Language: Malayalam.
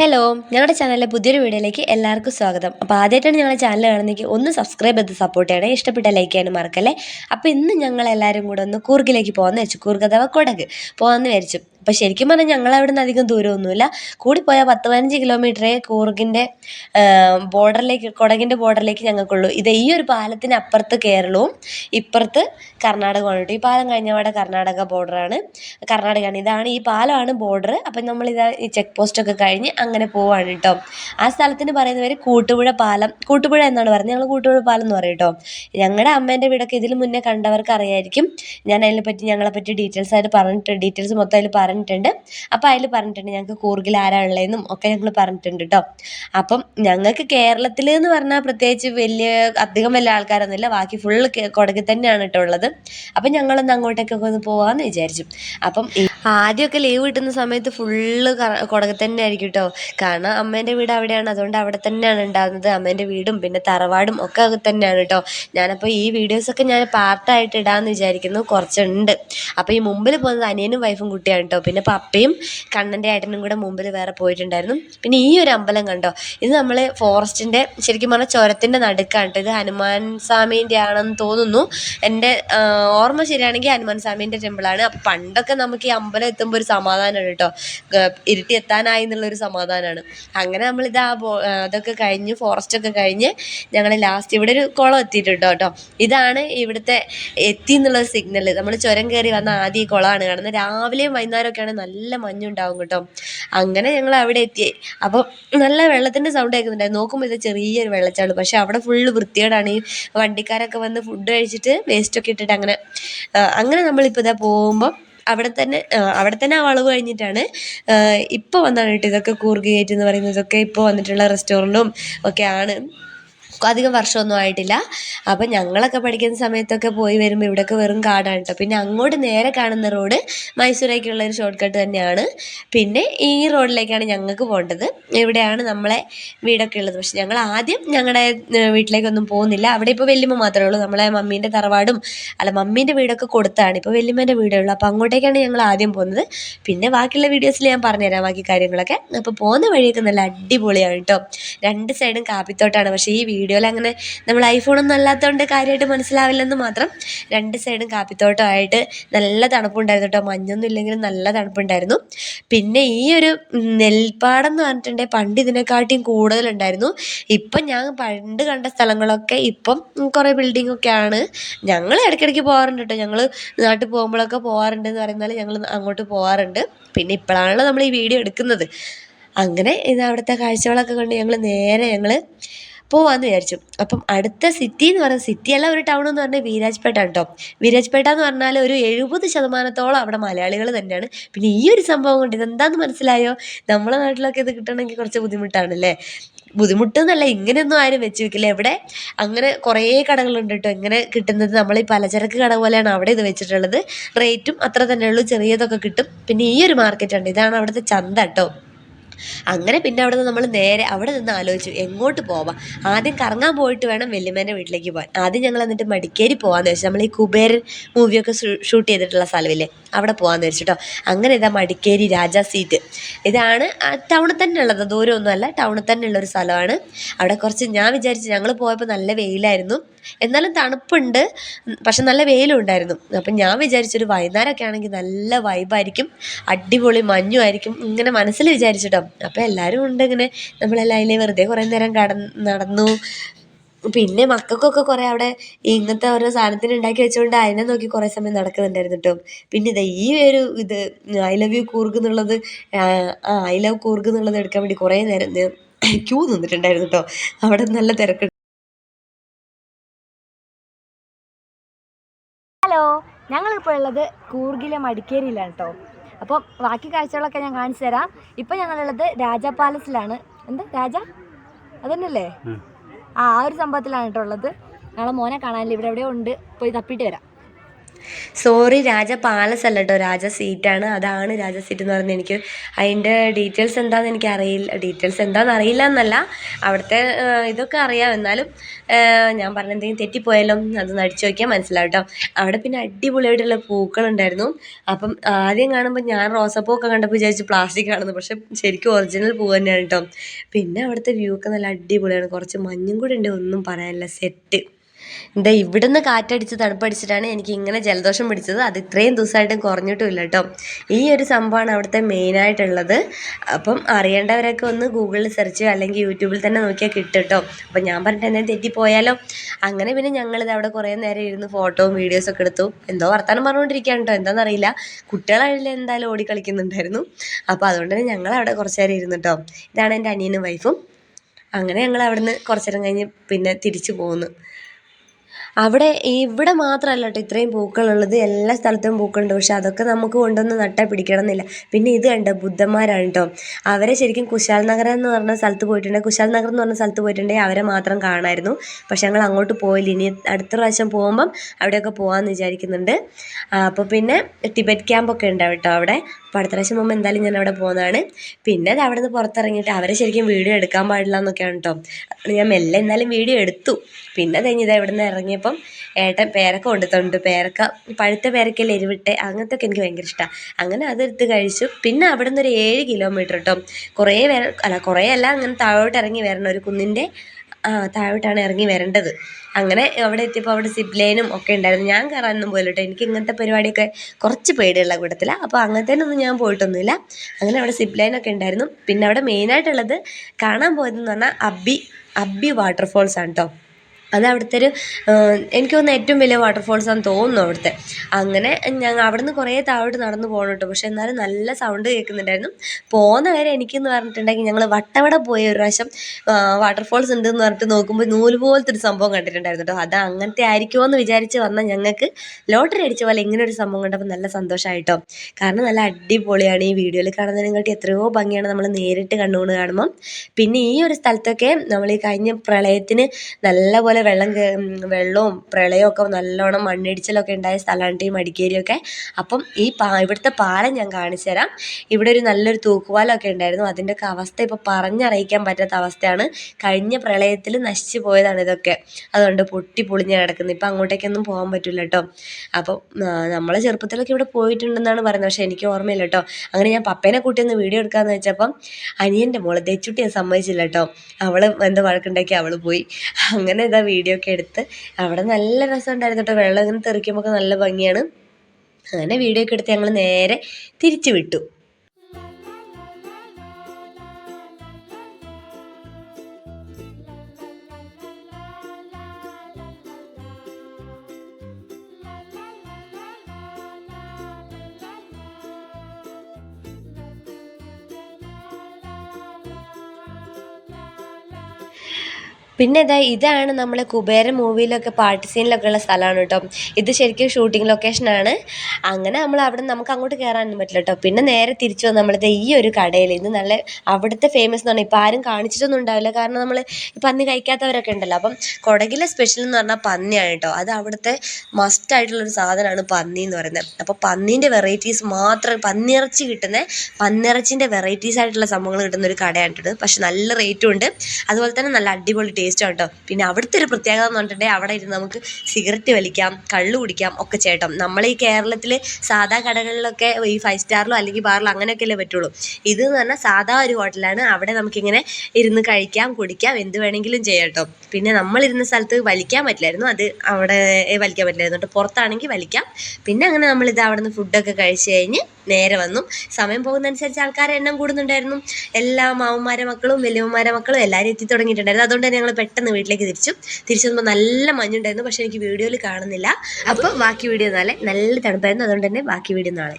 ഹലോ ഞങ്ങളുടെ ചാനലിലെ പുതിയൊരു വീഡിയോയിലേക്ക് എല്ലാവർക്കും സ്വാഗതം. അപ്പോൾ ആദ്യമായിട്ടാണ് ഞങ്ങളുടെ ചാനൽ കാണുന്നെങ്കിൽ ഒന്ന് സബ്സ്ക്രൈബ് ചെയ്ത് സപ്പോർട്ട് ചെയ്യണേ. ഇഷ്ടപ്പെട്ട ലൈക്ക് ചെയ്യാനും മറക്കല്ലേ. അപ്പോൾ ഇന്ന് ഞങ്ങൾ എല്ലാവരും കൂടെ ഒന്ന് കൂർഗിലേക്ക് പോകാമെന്ന് വെച്ചു. കൂർഗ് അഥവാ കൊടക്. പോകാമെന്ന് വിചാരിച്ചു. അപ്പോൾ ശരിക്കും പറഞ്ഞാൽ ഞങ്ങൾ അവിടെ നിന്ന് അധികം ദൂരമൊന്നുമില്ല. കൂടിപ്പോയാൽ പത്ത് പതിനഞ്ച് കിലോമീറ്ററേ കൂർഗിന്റെ ബോർഡറിലേക്ക് കൊടകിന്റെ ബോർഡറിലേക്ക് ഞങ്ങൾക്കുള്ളൂ. ഇത് ഈ ഒരു പാലത്തിന് അപ്പുറത്ത് കേരളവും ഇപ്പുറത്ത് കർണാടകമാണ് കേട്ടോ. ഈ പാലം കഴിഞ്ഞ അവിടെ കർണാടക ബോർഡറാണ് കർണാടകയാണ്. ഇതാണ് ഈ പാലമാണ് ബോർഡർ അപ്പം ഇതാ ഈ ചെക്ക് പോസ്റ്റൊക്കെ കഴിഞ്ഞ് അങ്ങനെ പോവാണ് കേട്ടോ. ആ സ്ഥലത്തിന് പറയുന്ന പേര് കൂട്ടുപുഴ പാലം. കൂട്ടുപുഴ എന്നാണ് പറയുന്നത്. ഞങ്ങൾ കൂട്ടുപുഴ പാലം എന്ന് പറയും കേട്ടോ. ഞങ്ങളുടെ അമ്മേന്റെ വീടൊക്കെ ഇതിന് മുന്നേ കണ്ടവർക്ക് അറിയായിരിക്കും ഞാൻ അതിനെ പറ്റി ഞങ്ങളെ പറ്റി ഡീറ്റെയിൽസ് ആയിട്ട് പറഞ്ഞിട്ട് ഡീറ്റെയിൽസ് മൊത്തം അതിൽ പറഞ്ഞിട്ടുണ്ട്. അപ്പോൾ അതിൽ പറഞ്ഞിട്ടുണ്ട് ഞങ്ങൾക്ക് കൂർഗിൽ ആരാ ഉള്ളതെന്നും ഒക്കെ ഞങ്ങൾ പറഞ്ഞിട്ടുണ്ട് കേട്ടോ അപ്പം ഞങ്ങൾക്ക് കേരളത്തിൽ എന്ന് പറഞ്ഞാൽ പ്രത്യേകിച്ച് വലിയ അധികം വലിയ ആൾക്കാരൊന്നുമില്ല. ബാക്കി ഫുള്ള് കൊടകിൽ തന്നെയാണ് കേട്ടോ ഉള്ളത്. അപ്പം ഞങ്ങളൊന്ന് അങ്ങോട്ടേക്കൊക്കെ ഒന്ന് പോകാമെന്ന് വിചാരിച്ചു. അപ്പം ആദ്യമൊക്കെ ലീവ് കിട്ടുന്ന സമയത്ത് ഫുള്ള് കൊടകിൽ തന്നെ ആയിരിക്കും കേട്ടോ കാരണം അമ്മേന്റെ വീട് അവിടെയാണ്. അതുകൊണ്ട് അവിടെ തന്നെയാണ് ഉണ്ടാകുന്നത് അമ്മേന്റെ വീടും പിന്നെ തറവാടും ഒക്കെ തന്നെയാണ് കേട്ടോ ഞാനപ്പോൾ ഈ വീഡിയോസൊക്കെ ഞാൻ പാർട്ടായിട്ട് ഇടാമെന്ന് വിചാരിക്കുന്നു. കുറച്ചുണ്ട്. അപ്പോൾ ഈ മുമ്പിൽ പോകുന്നത് അനിയനും വൈഫും കുട്ടിയാണ് കേട്ടോ പിന്നെ പപ്പയും കണ്ണന്റെ ഏട്ടനും കൂടെ മുമ്പിൽ വേറെ പോയിട്ടുണ്ടായിരുന്നു. പിന്നെ ഈ ഒരു അമ്പലം കണ്ടോ? ഇത് നമ്മൾ ഫോറസ്റ്റിന്റെ ശരിക്കും പറഞ്ഞാൽ ചുരത്തിന്റെ നടുക്കാണ് കേട്ടോ. ഇത് ഹനുമാൻ സ്വാമീന്റെ ആണെന്ന് തോന്നുന്നു. എന്റെ ഓർമ്മ ശരിയാണെങ്കിൽ ഹനുമാൻ സ്വാമീന്റെ ടെമ്പിളാണ് അപ്പോൾ പണ്ടൊക്കെ നമുക്ക് ഈ അമ്പലം എത്തുമ്പോൾ ഒരു സമാധാനമാണ് കേട്ടോ. ഇരുട്ടി എത്താനായി എന്നുള്ളൊരു സമാധാനമാണ്. അങ്ങനെ നമ്മളിത് ആ അതൊക്കെ കഴിഞ്ഞ് ഫോറസ്റ്റൊക്കെ കഴിഞ്ഞ് ഞങ്ങൾ ലാസ്റ്റ് ഇവിടെ ഒരു കുളം എത്തിയിട്ടുണ്ട് കേട്ടോ. ഇതാണ് ഇവിടുത്തെ എത്തി എന്നുള്ള സിഗ്നൽ നമ്മൾ ചുരം കയറി വന്ന ആദ്യം ഈ കുളമാണ് കാണുന്നത്. രാവിലെയും വൈകുന്നേരമൊക്കെയാണ് നല്ല മഞ്ഞുണ്ടാവും കേട്ടോ. അങ്ങനെ ഞങ്ങൾ അവിടെ എത്തി. അപ്പോൾ നല്ല വെള്ളത്തിന്റെ സൗണ്ട് കേൾക്കുന്നുണ്ടായി നോക്കുമ്പോൾ ഇത് ചെറിയൊരു വെള്ളച്ചാട്ടം. പക്ഷെ അവിടെ ഫുള്ള് വൃത്തികേടാണ്. ഈ വണ്ടിക്കാരൊക്കെ വന്ന് ഫുഡ് കഴിച്ചിട്ട് വേസ്റ്റൊക്കെ ഇട്ടിട്ട് അങ്ങനെ അങ്ങനെ നമ്മളിപ്പോൾ ഇതാ പോകുമ്പോൾ അവിടെ തന്നെ അവിടെ തന്നെ ആ വളവ് കഴിഞ്ഞിട്ടാണ് ഇപ്പോൾ വന്നാണ് കേട്ടോ ഇതൊക്കെ കൂർഗ് ഗേറ്റ് എന്ന് പറയുന്നതൊക്കെ ഇപ്പോൾ വന്നിട്ടുള്ള റെസ്റ്റോറന്റും ഒക്കെയാണ്. അധികം വർഷമൊന്നും ആയിട്ടില്ല. അപ്പം ഞങ്ങളൊക്കെ പഠിക്കുന്ന സമയത്തൊക്കെ പോയി വരുമ്പോൾ ഇവിടെയൊക്കെ വെറും കാടാണ് കേട്ടോ പിന്നെ അങ്ങോട്ട് നേരെ കാണുന്ന റോഡ് മൈസൂരേക്കുള്ള ഒരു ഷോർട്ട് കട്ട് തന്നെയാണ്. പിന്നെ ഈ റോഡിലേക്കാണ് ഞങ്ങൾക്ക് പോകേണ്ടത്. ഇവിടെയാണ് നമ്മളെ വീടൊക്കെ ഉള്ളത്. പക്ഷെ ഞങ്ങൾ ആദ്യം ഞങ്ങളുടെ വീട്ടിലേക്കൊന്നും പോകുന്നില്ല. അവിടെ ഇപ്പോൾ വല്യമ്മ മാത്രമേ ഉള്ളൂ. നമ്മളെ മമ്മീന്റെ തറവാടും അല്ല മമ്മീന്റെ വീടൊക്കെ കൊടുത്താണ്. ഇപ്പോൾ വല്യമ്മേന്റെ വീടേ ഉള്ളൂ. അപ്പോൾ അങ്ങോട്ടേക്കാണ് ഞങ്ങൾ ആദ്യം പോകുന്നത്. പിന്നെ ബാക്കിയുള്ള വീഡിയോസിൽ ഞാൻ പറഞ്ഞുതരാം ബാക്കി കാര്യങ്ങളൊക്കെ. അപ്പോൾ പോകുന്ന വഴിയൊക്കെ നല്ല അടിപൊളിയാണ് കേട്ടോ രണ്ട് സൈഡും കാപ്പിത്തോട്ടാണ്. പക്ഷേ ഈ വീഡിയോയിൽ അങ്ങനെ നമ്മൾ ഐഫോണൊന്നും അല്ലാത്തതുകൊണ്ട് കാര്യമായിട്ട് മനസ്സിലാവില്ലെന്ന് മാത്രം രണ്ട് സൈഡും കാപ്പിത്തോട്ടമായിട്ട് നല്ല തണുപ്പുണ്ടായിരുന്നു കേട്ടോ. മഞ്ഞൊന്നും ഇല്ലെങ്കിലും നല്ല തണുപ്പുണ്ടായിരുന്നു. പിന്നെ ഈ ഒരു നെൽപ്പാടം എന്ന് പറഞ്ഞിട്ടുണ്ടെങ്കിൽ പണ്ട് ഇതിനെക്കാട്ടിയും കൂടുതലുണ്ടായിരുന്നു. ഇപ്പം ഞാൻ പണ്ട് കണ്ട സ്ഥലങ്ങളൊക്കെ ഇപ്പം കുറേ ബിൽഡിംഗ് ഒക്കെയാണ് ഞങ്ങൾ ഇടയ്ക്കിടയ്ക്ക് പോകാറുണ്ട് കേട്ടോ. ഞങ്ങൾ നാട്ടിൽ പോകുമ്പോഴൊക്കെ പോകാറുണ്ട് എന്ന് പറയുന്നാൽ ഞങ്ങൾ അങ്ങോട്ട് പോകാറുണ്ട്. പിന്നെ ഇപ്പോഴാണല്ലോ നമ്മൾ ഈ വീഡിയോ എടുക്കുന്നത്. അങ്ങനെ ഇത് അവിടുത്തെ കാഴ്ചകളൊക്കെ കണ്ട് ഞങ്ങൾ നേരെ ഞങ്ങൾ പോവാന്ന് വിചാരിച്ചു. അപ്പം അടുത്ത സിറ്റി എന്ന് പറഞ്ഞ സിറ്റി അല്ല ഒരു ടൗൺ എന്ന് പറഞ്ഞാൽ വീരാജ്പേട്ട കേട്ടോ വീരാജ്പേട്ട എന്ന് പറഞ്ഞാൽ ഒരു എഴുപത് ശതമാനത്തോളം അവിടെ മലയാളികൾ തന്നെയാണ്. പിന്നെ ഈ ഒരു സംഭവം കൊണ്ട് ഇതെന്താന്ന് മനസ്സിലായോ? നമ്മളെ നാട്ടിലൊക്കെ ഇത് കിട്ടണമെങ്കിൽ കുറച്ച് ബുദ്ധിമുട്ടാണല്ലേ ബുദ്ധിമുട്ടെന്നല്ല ഇങ്ങനെയൊന്നും ആരും വെച്ച് വെക്കില്ല. എവിടെ അങ്ങനെ കുറേ കടകളുണ്ട് കേട്ടോ ഇങ്ങനെ കിട്ടുന്നത് നമ്മൾ ഈ പലചരക്ക് കട പോലെയാണ് അവിടെ ഇത് വെച്ചിട്ടുള്ളത്. റേറ്റും അത്ര തന്നെ ഉള്ളൂ ചെറിയതൊക്കെ കിട്ടും. പിന്നെ ഈ ഒരു മാർക്കറ്റുണ്ട് ഇതാണ് അവിടുത്തെ ചന്ത കേട്ടോ അങ്ങനെ പിന്നെ അവിടെ നിന്ന് നമ്മൾ നേരെ അവിടെ നിന്ന് ആലോചിച്ചു എങ്ങോട്ട് പോവാം? ആദ്യം കറങ്ങാൻ പോയിട്ട് വേണം വെല്ലുമേന്റെ വീട്ടിലേക്ക് പോകാൻ ആദ്യം ഞങ്ങൾ എന്നിട്ട് മടിക്കേരി പോകാമെന്ന് വെച്ചു. നമ്മൾ ഈ കുബേരൻ മൂവിയൊക്കെ ഷൂട്ട് ചെയ്തിട്ടുള്ള സ്ഥലമില്ലേ അവിടെ പോകാമെന്ന് വെച്ചു കേട്ടോ അങ്ങനെ ഇതാ മടിക്കേരി രാജാ സീറ്റ് ഇതാണ് ടൗണിൽ തന്നെ ഉള്ളത് ദൂരമൊന്നുമല്ല ടൗണിൽ തന്നെ ഉള്ളൊരു സ്ഥലമാണ്. അവിടെ കുറച്ച് ഞാൻ വിചാരിച്ചു ഞങ്ങൾ പോയപ്പോൾ നല്ല വെയിലായിരുന്നു. എന്നാലും തണുപ്പുണ്ട്. പക്ഷെ നല്ല വെയിലും ഉണ്ടായിരുന്നു അപ്പം ഞാൻ വിചാരിച്ചൊരു വൈകുന്നേരമൊക്കെ ആണെങ്കിൽ നല്ല വൈബായിരിക്കും. അടിപൊളി മഞ്ഞും ആയിരിക്കും ഇങ്ങനെ മനസ്സിൽ വിചാരിച്ചിട്ടോ. അപ്പം എല്ലാവരും ഉണ്ട് ഇങ്ങനെ. നമ്മളെല്ലാം അതിലെ വെറുതെ കുറേ നേരം കട നടന്നു. പിന്നെ മക്കൾക്കൊക്കെ കുറേ അവിടെ ഇങ്ങനത്തെ ഓരോ സാധനത്തിന് ഉണ്ടാക്കി വെച്ചുകൊണ്ട് അതിനെ നോക്കി കുറേ സമയം നടക്കുന്നുണ്ടായിരുന്നു കേട്ടോ. പിന്നെ ഇതാ ഈ ഒരു ഇത് ഐ ലവ് യു കൂർഗ് എന്നുള്ളത് ഐ ലവ് കൂർഗ് എന്നുള്ളത് എടുക്കാൻ വേണ്ടി കുറേ നേരം ക്യൂ നിന്നിട്ടുണ്ടായിരുന്നു കേട്ടോ. അവിടെ നല്ല തിരക്ക് ഞങ്ങളിപ്പോൾ ഉള്ളത് കൂർഗിലെ മടിക്കേരിയിലാണ് കേട്ടോ അപ്പോൾ ബാക്കി കാഴ്ചകളൊക്കെ ഞാൻ കാണിച്ചു തരാം. ഇപ്പം ഞങ്ങളുള്ളത് രാജ പാലസിലാണ്. എന്ത്? രാജ? അതന്നെയല്ലേ? ആ ആ ഒരു സംഭവത്തിലാണ് കേട്ടോ ഉള്ളത്. ഞങ്ങളെ മോനെ കാണാനില്ല. ഇവിടെ എവിടെയോ ഉണ്ട്. പോയി തപ്പിയിട്ട് വരാം. സോറി രാജ പാലസ് അല്ല കേട്ടോ രാജ സീറ്റാണ് അതാണ് രാജ സീറ്റ് എന്ന് പറഞ്ഞാൽ എനിക്ക്. അതിന്റെ ഡീറ്റെയിൽസ് എന്താണെന്ന് എനിക്ക് അറിയില്ല ഡീറ്റെയിൽസ് എന്താണെന്ന് അറിയില്ല എന്നല്ല. അവിടുത്തെ ഇതൊക്കെ അറിയാം. എന്നാലും ഞാൻ പറഞ്ഞ എന്തെങ്കിലും തെറ്റിപ്പോയാലും? അതൊന്ന് അടിച്ചു നോക്കിയാൽ മനസ്സിലാവും കേട്ടോ അവിടെ പിന്നെ അടിപൊളിയായിട്ടുള്ള പൂക്കളുണ്ടായിരുന്നു അപ്പം ആദ്യം കാണുമ്പോൾ ഞാൻ റോസപ്പൂവൊക്കെ കണ്ടപ്പോൾ വിചാരിച്ചു പ്ലാസ്റ്റിക് ആണെന്ന്. പക്ഷെ ശരിക്കും ഒറിജിനൽ പൂ തന്നെയാണ് കേട്ടോ പിന്നെ അവിടുത്തെ വ്യൂ ഒക്കെ നല്ല അടിപൊളിയാണ്. കുറച്ച് മഞ്ഞും കൂടെ ഉണ്ട്. ഒന്നും പറയാനില്ല. സെറ്റ് എന്താ ഇവിടുന്ന് കാറ്റടിച്ച് തണുപ്പടിച്ചിട്ടാണ് എനിക്ക് ഇങ്ങനെ ജലദോഷം പിടിച്ചത്. അത് ഇത്രയും ദിവസമായിട്ടും കുറഞ്ഞിട്ടുമില്ല കേട്ടോ. ഈ ഒരു സംഭവമാണ് അവിടുത്തെ മെയിനായിട്ടുള്ളത് അപ്പം അറിയേണ്ടവരൊക്കെ ഒന്ന് ഗൂഗിളിൽ സെർച്ച് അല്ലെങ്കിൽ യൂട്യൂബിൽ തന്നെ നോക്കിയാൽ കിട്ടും കേട്ടോ. അപ്പം ഞാൻ പറഞ്ഞിട്ട് എന്തെങ്കിലും തെറ്റിപ്പോയാലോ? അങ്ങനെ പിന്നെ ഞങ്ങളിത് അവിടെ കുറേ നേരം ഇരുന്ന് ഫോട്ടോയും വീഡിയോസൊക്കെ എടുത്തു. എന്തോ വർത്താനം പറഞ്ഞുകൊണ്ടിരിക്കുകയാണ് കേട്ടോ. എന്താണെന്നറിയില്ല കുട്ടികളായാലും എന്തായാലും ഓടി കളിക്കുന്നുണ്ടായിരുന്നു അപ്പോൾ അതുകൊണ്ട് തന്നെ ഞങ്ങൾ അവിടെ കുറച്ച് നേരം ഇരുന്നു കേട്ടോ. ഇതാണ് എന്റെ അനിയനും വൈഫും അങ്ങനെ ഞങ്ങൾ അവിടുന്ന് കുറച്ച് നേരം കഴിഞ്ഞ് പിന്നെ തിരിച്ചു പോന്നു. അവിടെ ഇവിടെ മാത്രമല്ല കേട്ടോ ഇത്രയും പൂക്കളുള്ളത്. എല്ലാ സ്ഥലത്തും പൂക്കളുണ്ട്. പക്ഷെ അതൊക്കെ നമുക്ക് കൊണ്ടുവന്ന് നട്ടാൽ പിടിക്കണം എന്നില്ല പിന്നെ ഇത് കണ്ടോ? ബുദ്ധന്മാരാണ് കേട്ടോ. അവരെ ശരിക്കും കുശാൽ നഗരം എന്ന് പറഞ്ഞ സ്ഥലത്ത് പോയിട്ടുണ്ടെങ്കിൽ കുശാൽ നഗർ എന്ന് പറഞ്ഞ സ്ഥലത്ത് പോയിട്ടുണ്ടെങ്കിൽ അവരെ മാത്രം കാണായിരുന്നു. പക്ഷെ ഞങ്ങൾ അങ്ങോട്ട് പോയില്ല. ഇനി അടുത്ത പ്രാവശ്യം പോകുമ്പം അവിടെയൊക്കെ പോകാമെന്ന് വിചാരിക്കുന്നുണ്ട്. അപ്പോൾ പിന്നെ ടിബറ്റ് ക്യാമ്പൊക്കെ ഉണ്ട് കേട്ടോ അവിടെ. അപ്പോൾ അടുത്ത പ്രാവശ്യം പോകുമ്പോൾ എന്തായാലും ഞാൻ അവിടെ പോകുന്നതാണ്. പിന്നെ അത് അവിടെ നിന്ന് പുറത്തിറങ്ങിയിട്ട് അവരെ ശരിക്കും വീഡിയോ എടുക്കാൻ പാടില്ല എന്നൊക്കെയാണ് കേട്ടോ. ഞാൻ മെല്ലെ എന്നാലും വീഡിയോ എടുത്തു. പിന്നെ കഴിഞ്ഞ് ഇതാ ഇവിടെ നിന്ന് ഇറങ്ങിയപ്പം ഏട്ടൻ പേരക്ക കൊണ്ടുത്തുണ്ട് പേരക്ക പഴുത്ത പേരക്കയിൽ എരിവിട്ട്? അങ്ങനത്തെ ഒക്കെ എനിക്ക് ഭയങ്കര ഇഷ്ടമാണ് അങ്ങനെ അതെടുത്ത് കഴിച്ചു. പിന്നെ അവിടെ നിന്ന് ഒരു ഏഴ് കിലോമീറ്റർ കേട്ടോ കുറേ വേറെ അല്ല കുറേ അല്ല അങ്ങനെ താഴോട്ട് ഇറങ്ങി വരണം ഒരു കുന്നിന്റെ ആ താഴോട്ടാണ് ഇറങ്ങി വരേണ്ടത്. അങ്ങനെ അവിടെ എത്തിയപ്പോൾ അവിടെ സിപ്പ് ലൈനും ഒക്കെ ഉണ്ടായിരുന്നു. ഞാൻ കയറാനൊന്നും പോയില്ല കേട്ടോ എനിക്ക് ഇങ്ങനത്തെ പരിപാടിയൊക്കെ കുറച്ച് പേടിയുള്ള കൂട്ടത്തിലാണ് അപ്പോൾ അങ്ങനത്തേനൊന്നും ഞാൻ പോയിട്ടൊന്നുമില്ല. അങ്ങനെ അവിടെ സിപ്പ് ഉണ്ടായിരുന്നു. പിന്നെ അവിടെ മെയിനായിട്ടുള്ളത് കാണാൻ പോയതെന്ന് പറഞ്ഞാൽ അബ്ബി അബ്ബി വാട്ടർഫോൾസ് ആണ് കേട്ടോ അത് അവിടുത്തെ ഒരു എനിക്ക് തോന്നുന്നു ഏറ്റവും വലിയ വാട്ടർഫോൾസ് ആണെന്ന് തോന്നുന്നു അവിടുത്തെ. അങ്ങനെ ഞങ്ങൾ അവിടെ നിന്ന് കുറേ താഴോട്ട് നടന്നു പോകണം കേട്ടോ. പക്ഷേ എന്നാലും നല്ല സൗണ്ട് കേൾക്കുന്നുണ്ടായിരുന്നു. പോകുന്ന വരെ എനിക്കെന്ന് പറഞ്ഞിട്ടുണ്ടെങ്കിൽ ഞങ്ങൾ വട്ടവട പോയ ഒരു പ്രാവശ്യം വാട്ടർഫോൾസ് ഉണ്ട് എന്ന് പറഞ്ഞിട്ട് നോക്കുമ്പോൾ നൂൽ പോലത്തെ ഒരു സംഭവം കണ്ടിട്ടുണ്ടായിരുന്നു കേട്ടോ. അത് അങ്ങനത്തെ ആയിരിക്കുമോ എന്ന് വിചാരിച്ച് വന്ന ഞങ്ങൾക്ക് ലോട്ടറി അടിച്ച പോലെ ഇങ്ങനെ ഒരു സംഭവം കണ്ടപ്പോൾ നല്ല സന്തോഷമായിട്ടോ കാരണം നല്ല അടിപൊളിയാണ് ഈ വീഡിയോയിൽ കാണുന്നതിനെ കാട്ടി എത്രയോ ഭംഗിയാണ് നമ്മൾ നേരിട്ട് കണ്ടുകൊണ്ട് കാണുമ്പം. പിന്നെ ഈ ഒരു സ്ഥലത്തൊക്കെ നമ്മൾ ഈ കഴിഞ്ഞ പ്രളയത്തിന് നല്ലപോലെ വെള്ളം വെള്ളവും പ്രളയമൊക്കെ നല്ലോണം മണ്ണിടിച്ചിലൊക്കെ ഉണ്ടായ സ്ഥലമാണ് ഈ മടിക്കേരിയൊക്കെ. അപ്പം ഈ പാ ഇവിടുത്തെ പാലം ഞാൻ കാണിച്ചു തരാം. ഇവിടെ ഒരു നല്ലൊരു തൂക്കുപാലമൊക്കെ ഉണ്ടായിരുന്നു. അതിന്റെയൊക്കെ അവസ്ഥ ഇപ്പോൾ പറഞ്ഞറിയിക്കാൻ പറ്റാത്ത അവസ്ഥയാണ്. കഴിഞ്ഞ പ്രളയത്തിൽ നശിച്ചു പോയതാണ് ഇതൊക്കെ. അതുകൊണ്ട് പൊട്ടി പൊളിഞ്ഞ് കിടക്കുന്നത് ഇപ്പം അങ്ങോട്ടേക്കൊന്നും പോകാൻ പറ്റില്ല കേട്ടോ അപ്പം നമ്മൾ ചെറുപ്പത്തിലൊക്കെ ഇവിടെ പോയിട്ടുണ്ടെന്നാണ് പറയുന്നത്. പക്ഷേ എനിക്ക് ഓർമ്മയില്ല കേട്ടോ അങ്ങനെ ഞാൻ പപ്പേനെ കൂട്ടി ഒന്ന് വീഡിയോ എടുക്കാമെന്ന് വെച്ചപ്പം അനിയന്റെ മോൾ ഞാൻ സമ്മതിച്ചില്ല കേട്ടോ അവൾ എന്താ വഴക്കുണ്ടാക്കി അവൾ പോയി. അങ്ങനെ ഇതാ വീഡിയോ ഒക്കെ എടുത്ത് അവിടെ നല്ല രസമുണ്ടായിരുന്നു കേട്ടോ വെള്ളം ഇങ്ങനെ തെറിക്കുമ്പോൾ നല്ല ഭംഗിയാണ്. അങ്ങനെ വീഡിയോ ഒക്കെ എടുത്ത് ഞങ്ങൾ നേരെ തിരിച്ചു വിട്ടു. പിന്നെ ഇതാ ഇതാണ് നമ്മളെ കുബേര മൂവിയിലൊക്കെ പാട്ട് സീനിലൊക്കെ ഉള്ള സ്ഥലമാണ് കേട്ടോ. ഇത് ശരിക്കും ഷൂട്ടിംഗ് ലൊക്കേഷനാണ് അങ്ങനെ നമ്മൾ അവിടെ നമുക്ക് അങ്ങോട്ട് കയറാനൊന്നും പറ്റില്ല കേട്ടോ. പിന്നെ നേരെ തിരിച്ചു വന്ന് നമ്മളിത് ഈ ഒരു കടയിൽ ഇത് നല്ല അവിടുത്തെ ഫേമസ് എന്ന് പറഞ്ഞാൽ ഇപ്പം ആരും കാണിച്ചിട്ടൊന്നും ഉണ്ടാവില്ല. കാരണം നമ്മൾ പന്നി കഴിക്കാത്തവരൊക്കെ ഉണ്ടല്ലോ. അപ്പം കൊടകിലെ സ്പെഷ്യൽ എന്ന് പറഞ്ഞാൽ പന്നിയാണ് കേട്ടോ. അത് അവിടുത്തെ മസ്റ്റ് ആയിട്ടുള്ളൊരു സാധനമാണ് പന്നി എന്ന് പറയുന്നത്. അപ്പോൾ പന്നീന്റെ വെറൈറ്റീസ് മാത്രം പന്നിയിറച്ചി കിട്ടുന്ന പന്നിയിറച്ചിന്റെ വെറൈറ്റീസ് ആയിട്ടുള്ള സംഭവങ്ങൾ കിട്ടുന്ന ഒരു കടയാണ് കേട്ടോ പക്ഷെ നല്ല റേറ്റും ഉണ്ട്. അതുപോലെ തന്നെ നല്ല അടിപൊളി ടേസ്റ്റും കേട്ടോ പിന്നെ അവിടുത്തെ ഒരു പ്രത്യേകത എന്ന് പറഞ്ഞിട്ടുണ്ടെങ്കിൽ അവിടെ ഇരുന്ന് നമുക്ക് സിഗരറ്റ് വലിക്കാം കള്ള് കുടിക്കാം ഒക്കെ ചേട്ടം. നമ്മൾ ഈ കേരളത്തിൽ സാധാ കടകളിലൊക്കെ ഈ ഫൈവ് സ്റ്റാറിലോ അല്ലെങ്കിൽ ബാറിലോ അങ്ങനെയൊക്കെയല്ലേ പറ്റുള്ളൂ. ഇത് എന്ന് പറഞ്ഞാൽ സാധാ ഒരു ഹോട്ടലാണ്. അവിടെ നമുക്കിങ്ങനെ ഇരുന്ന് കഴിക്കാം കുടിക്കാം എന്ത് വേണമെങ്കിലും ചെയ്യാം കേട്ടോ. പിന്നെ നമ്മളിരുന്ന സ്ഥലത്ത് വലിക്കാൻ പറ്റില്ലായിരുന്നു. അത് അവിടെ വലിക്കാൻ പറ്റില്ലായിരുന്നു കേട്ടോ. പുറത്താണെങ്കിൽ വലിക്കാം. പിന്നെ അങ്ങനെ നമ്മളിത് അവിടെ നിന്ന് ഫുഡൊക്കെ കഴിച്ച് കഴിഞ്ഞ് നേരെ വന്നു. സമയം പോകുന്നതനുസരിച്ച് ആൾക്കാരെ എണ്ണം കൂടുന്നുണ്ടായിരുന്നു. എല്ലാ മാവന്മാരെ മക്കളും വലിയമ്മമാരെ മക്കളും എല്ലാവരും എത്തി തുടങ്ങിയിട്ടുണ്ടായിരുന്നു. അതുകൊണ്ട് തന്നെ ഞങ്ങൾ പെട്ടെന്ന് വീട്ടിലേക്ക് തിരിച്ചു. തിരിച്ചു വന്നപ്പോൾ നല്ല മഞ്ഞുണ്ടായിരുന്നു പക്ഷേ എനിക്ക് വീഡിയോയിൽ കാണുന്നില്ല. അപ്പോൾ ബാക്കി വീഡിയോ നാളെ നല്ല തണുപ്പായിരുന്നു. അതുകൊണ്ട് തന്നെ ബാക്കി വീഡിയോ നാളെ.